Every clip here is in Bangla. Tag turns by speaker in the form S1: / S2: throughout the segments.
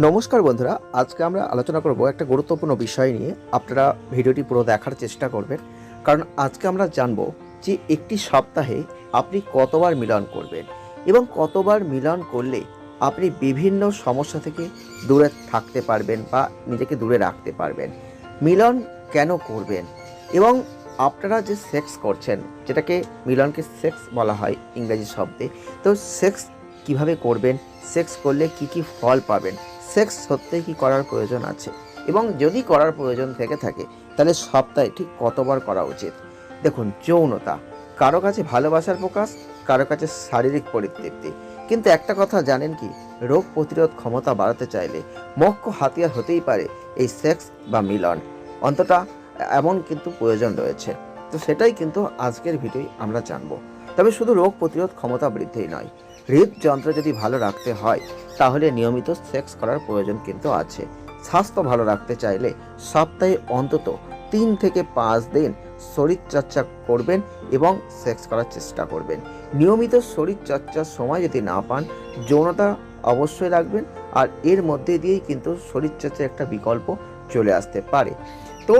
S1: নমস্কার বন্ধুরা, আজকে আমরা আলোচনা করব একটা গুরুত্বপূর্ণ বিষয় নিয়ে। আপনারা ভিডিওটি পুরো দেখার চেষ্টা করবেন। কারণ আজকে আমরা জানব যে একটি সপ্তাহে আপনি কতবার মিলন করবেন এবং কতবার মিলন করলে আপনি বিভিন্ন সমস্যা থেকে দূরে থাকতে পারবেন বা নিজেকে দূরে রাখতে পারবেন। মিলন কেন করবেন? এবং আপনারা যে সেক্স করছেন, যেটাকে মিলনকে সেক্স বলা হয় ইংরেজি শব্দে, তো সেক্স কীভাবে করবেন? সেক্স করলে কি কি ফল পাবেন? সেক্স সত্যিই কি করার প্রয়োজন আছে? এবং যদি করার প্রয়োজন থেকে থাকে, তাহলে সপ্তাহে ঠিক কতবার করা উচিত? দেখুন, যৌনতা। কারও কাছে ভালোবাসার প্রকাশ, কারও কাছে শারীরিক পরিতৃপ্তি। কিন্তু একটা কথা জানেন কি? রোগ প্রতিরোধ ক্ষমতা বাড়াতে চাইলে মক্ষ হাতিয়ার হতেই পারে এই সেক্স বা মিলন। অন্তটা এমন কিন্তু প্রয়োজন রয়েছে। তো সেটাই কিন্তু আজকের ভিডিওই আমরা জানব। তবে শুধু রোগ প্রতিরোধ ক্ষমতা বৃদ্ধিই নয় হৃদযন্ত্র যদি ভালো রাখতে হয়, তাহলে নিয়মিত সেক্স করার প্রয়োজন কিন্তু আছে। স্বাস্থ্য ভালো রাখতে চাইলে সপ্তাহে অন্তত তিন থেকে পাঁচ দিন শরীরচর্চা করবেন এবং সেক্স করার চেষ্টা করবেন। নিয়মিত শরীরচর্চার সময় যদি না পান, যৌনতা অবশ্যই রাখবেন আর এর মধ্যে দিয়েই কিন্তু শরীরচর্চার একটা বিকল্প চলে আসতে পারে। তো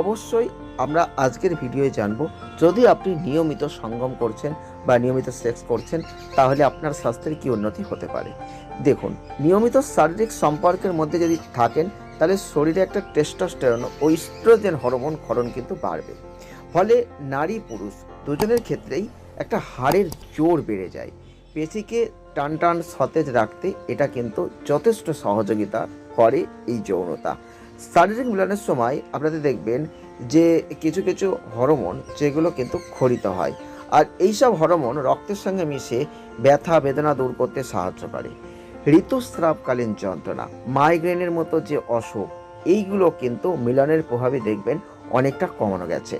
S1: অবশ্যই আমরা আজকের ভিডিওয়ে জানব, যদি আপনি নিয়মিত সঙ্গম করছেন বা নিয়মিত সেক্স করছেন, তাহলে আপনার স্বাস্থ্যের কি উন্নতি হতে পারে? দেখুন, নিয়মিত শারীরিক সম্পর্কের মধ্যে যদি থাকেন, তাহলে শরীরে একটা টেস্টোস্টেরন ও ইস্ট্রোজেন হরমোন ক্ষরণ কিন্তু বাড়বে। ফলে নারী পুরুষ দুজনের ক্ষেত্রেই একটা হাড়ের জোর বেড়ে যায়। পেশিকে টান টান সতেজ রাখতে এটা কিন্তু যথেষ্ট সহযোগিতা করে এই যৌনতা। শারীরিক মিলনের সময় আপনাদের দেখবেন যে কিছু কিছু হরমোন যেগুলো কিন্তু খরিত হয়। আর এইসব হরমোন রক্তের সঙ্গে মিশে ব্যথা, বেদনা দূর করতে সাহায্য করে। ঋতুস্রাবকালীন যন্ত্রণা মাইগ্রেনের মতো যে অসুখ, এইগুলো কিন্তু মিলনের প্রভাবে দেখবেন অনেকটা কমানো গেছে।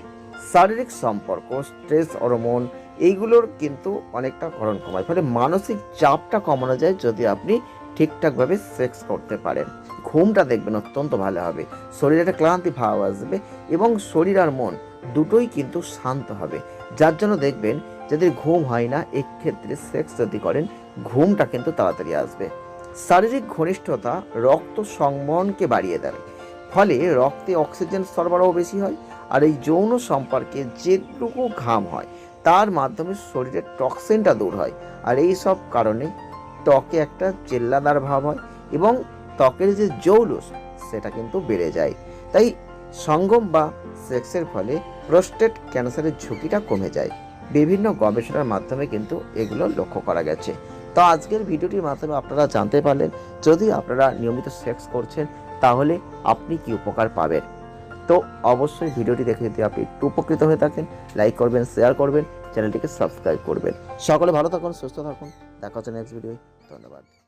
S1: শারীরিক সম্পর্ক স্ট্রেস হরমোন এইগুলোর কিন্তু অনেকটা করণ কমায়। ফলে মানসিক চাপটা কমানো যায় যদি আপনি ঠিকঠাকভাবে সেক্স করতে পারেন। ঘুমটা দেখবেন অত্যন্ত ভালো হবে। শরীরে একটা ক্লান্তি ভাব আসবে এবং শরীর আর মন দুটোই কিন্তু শান্ত হবে। যার জন্য দেখবেন যাদের ঘুম হয় না, এক্ষেত্রে সেক্স যদি করেন, ঘুমটা কিন্তু তাড়াতাড়ি আসবে। শারীরিক ঘনিষ্ঠতা রক্ত সংবহনকে বাড়িয়ে দেয়। ফলে রক্তে অক্সিজেন সরবরাহ বেশি হয় আর এই যৌন সম্পর্কে যেটুকু ঘাম হয়, তার মাধ্যমে শরীরের টক্সিনটা দূর হয়। আর এই সব কারণে ত্বকে একটা চেল্লাদার ভাব হয় এবং ত্বকের যে জৌলুস, সেটা কিন্তু বেড়ে যায়। তাই সঙ্গম বা সেক্সের ফলে প্রোস্টেট ক্যান্সারের ঝুঁকিটা কমে যায়। বিভিন্ন গবেষণার মাধ্যমে কিন্তু এগুলো লক্ষ্য করা গেছে। তো আজকের ভিডিওটির মাধ্যমে আপনারা জানতে পারলেন, যদি আপনারা নিয়মিত সেক্স করছেন, তাহলে আপনি কি উপকার পাবেন? তো অবশ্যই ভিডিওটি দেখে যদি আপনি একটু উপকৃত হয়ে থাকেন, লাইক করবেন, শেয়ার করবেন, চ্যানেলটিকে সাবস্ক্রাইব করবেন। সকলে ভালো থাকুন, সুস্থ থাকুন। দেখা হচ্ছে নেক্সট ভিডিও ধন্যবাদ।